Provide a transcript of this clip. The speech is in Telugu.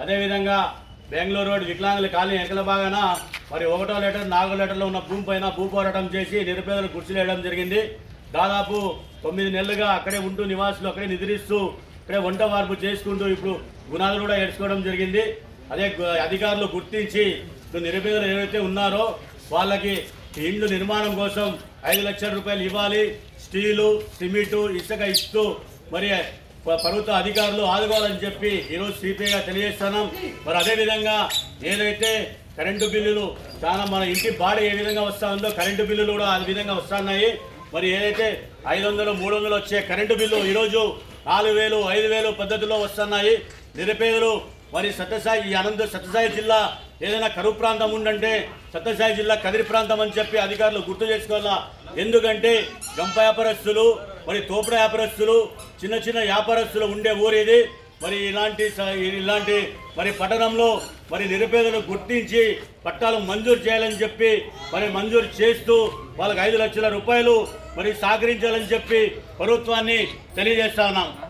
అదేవిధంగా బెంగళూరు రోడ్ వికలాంగుల కాలనీ వెనకల భాగాన మరి ఒకటో లీటర్ నాలుగో లీటర్లో ఉన్న భూమి పైన భూపోరాటం చేసి నిరుపేదలు గుర్చులేయడం జరిగింది. దాదాపు తొమ్మిది నెలలుగా అక్కడే ఉంటూ నివాసులు అక్కడే నిద్రిస్తూ అక్కడే వంట మార్పు చేసుకుంటూ ఇప్పుడు గుణాలు కూడా ఎడుచుకోవడం జరిగింది. అదే అధికారులు గుర్తించి నిరుపేదలు ఏవైతే ఉన్నారో వాళ్ళకి ఇండ్లు నిర్మాణం కోసం ఐదు లక్షల రూపాయలు ఇవ్వాలి. స్టీలు సిమెంటు ఇసుక ఇస్తూ మరి ప్రభుత్వ అధికారులు ఆదుకోవాలని చెప్పి ఈరోజు సిపిఐగా తెలియజేస్తున్నాం. మరి అదేవిధంగా ఏదైతే కరెంటు బిల్లులు చాలా మన ఇంటి బాడీ ఏ విధంగా వస్తా ఉందో కరెంటు బిల్లులు కూడా ఆ విధంగా వస్తున్నాయి. మరి ఏదైతే ఐదు వందలు మూడు వందలు వచ్చే కరెంటు బిల్లు ఈరోజు నాలుగు వేలు ఐదు వేలు పద్ధతిలో వస్తున్నాయి. నిరుపేదలు మరి సత్యసాయి ఈ అనంత సత్యసాయి జిల్లా ఏదైనా కరువు ప్రాంతం ఉందంటే సత్యసాయి జిల్లా కదిరి ప్రాంతం అని చెప్పి అధికారులు గుర్తు చేసుకోవాలా? ఎందుకంటే గంప వ్యాపారస్తులు మరి తోపుడు వ్యాపారస్తులు చిన్న చిన్న వ్యాపారస్తులు ఉండే ఊరు ఇది. మరి ఇలాంటి స- ఇలాంటి మరి పట్టణంలో మరి నిరుపేదలు గుర్తించి పట్టాలు మంజూరు చేయాలని చెప్పి మరి మంజూరు చేస్తూ వాళ్ళకి ఐదు లక్షల రూపాయలు మరి సహకరించాలని చెప్పి ప్రభుత్వాన్ని తెలియజేస్తా ఉన్నాం.